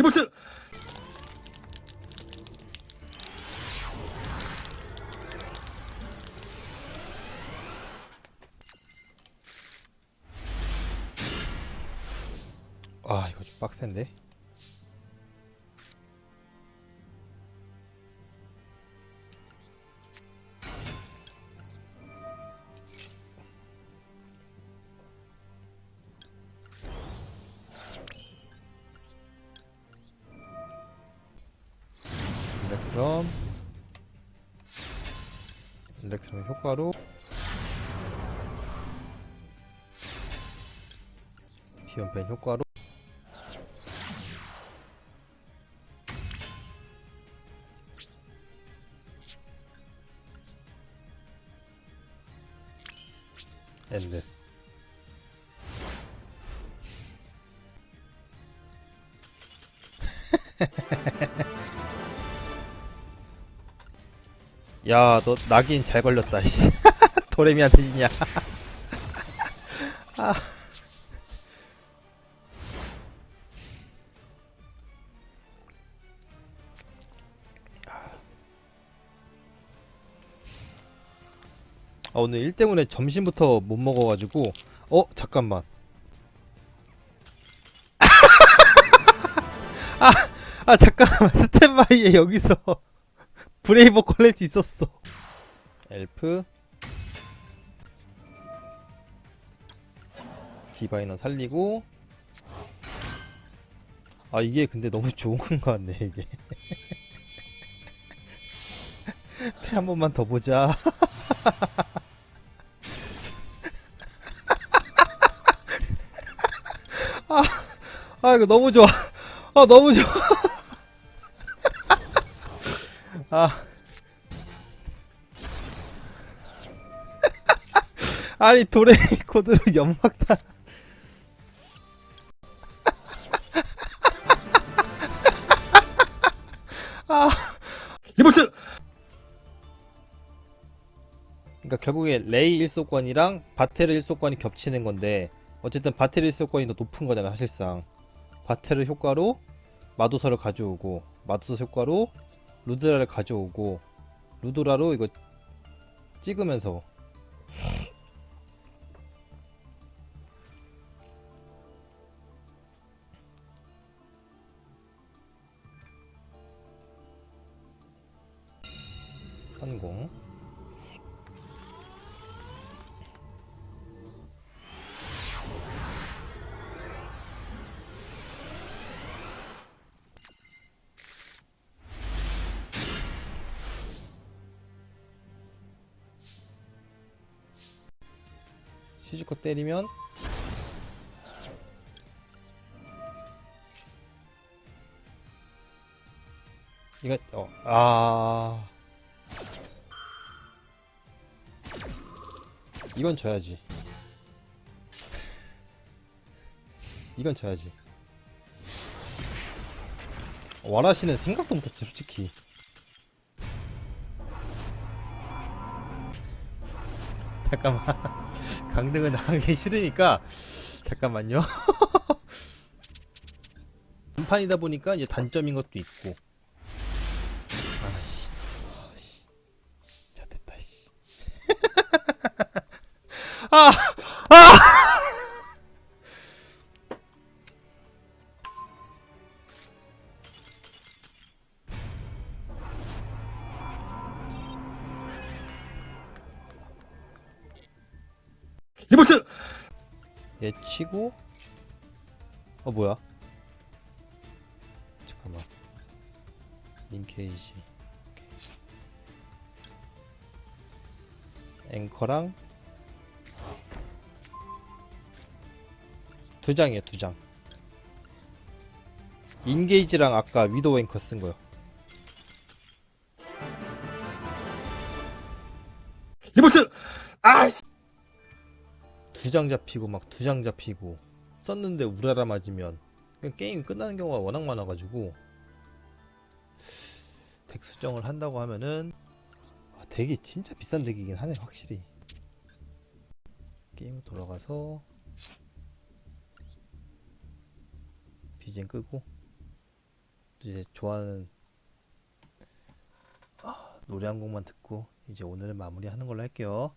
리버스! 아 이거 좀 빡센데 일렉트럼 일렉트럼 효과로 비연펜 효과로 엔드 야, 너 낙인 잘 걸렸다. 씨. 도레미한테 지냐? 아. 아, 오늘 일 때문에 점심부터 못 먹어가지고 어 잠깐만 아, 아 잠깐만 스탠바이에 여기서 브레이버 퀄리티 있었어. 엘프. 디바이너 살리고. 아 이게 근데 너무 좋은 것 같네 이게. 패한 번만 더 보자. 아, 아 이거 너무 좋아. 아 너무 좋아 아. 아니 도레 코드로 연막탄 아. 리버스 그러니까 결국에 레이 일소권이랑 바테르 일소권이 겹치는 건데 어쨌든 바테르 일소권이 더 높은 거잖아 사실상. 바테르 효과로 마도서를 가져오고 마도서 효과로 루드라를 가져오고 루드라로 이거 찍으면서 성공 시즈코 때리면 이거 어 아. 이건 져야지. 이건 져야지. 와라시는 생각도 못했지 솔직히. 잠깐만 강등은 하기 싫으니까 잠깐만요. 단판이다 보니까 이제 단점인 것도 있고. 아씨, 아씨, 자 됐다. 씨. 아, 아! 리버스 얘 치고 어 뭐야? 잠깐만. 링케이지. 앵커랑 두 장이에요 두장. 인게이지랑 아까 위도우 앵커 쓴 거요. 리버스 아씨 두 장 잡히고 막 두 장 잡히고 썼는데 우라라 맞으면 그냥 게임 끝나는 경우가 워낙 많아가지고 덱 수정을 한다고 하면은 아, 덱이 진짜 비싼 덱이긴 하네 확실히 게임 돌아가서 BGM 끄고 이제 좋아하는 아, 노래 한 곡만 듣고 이제 오늘은 마무리하는 걸로 할게요.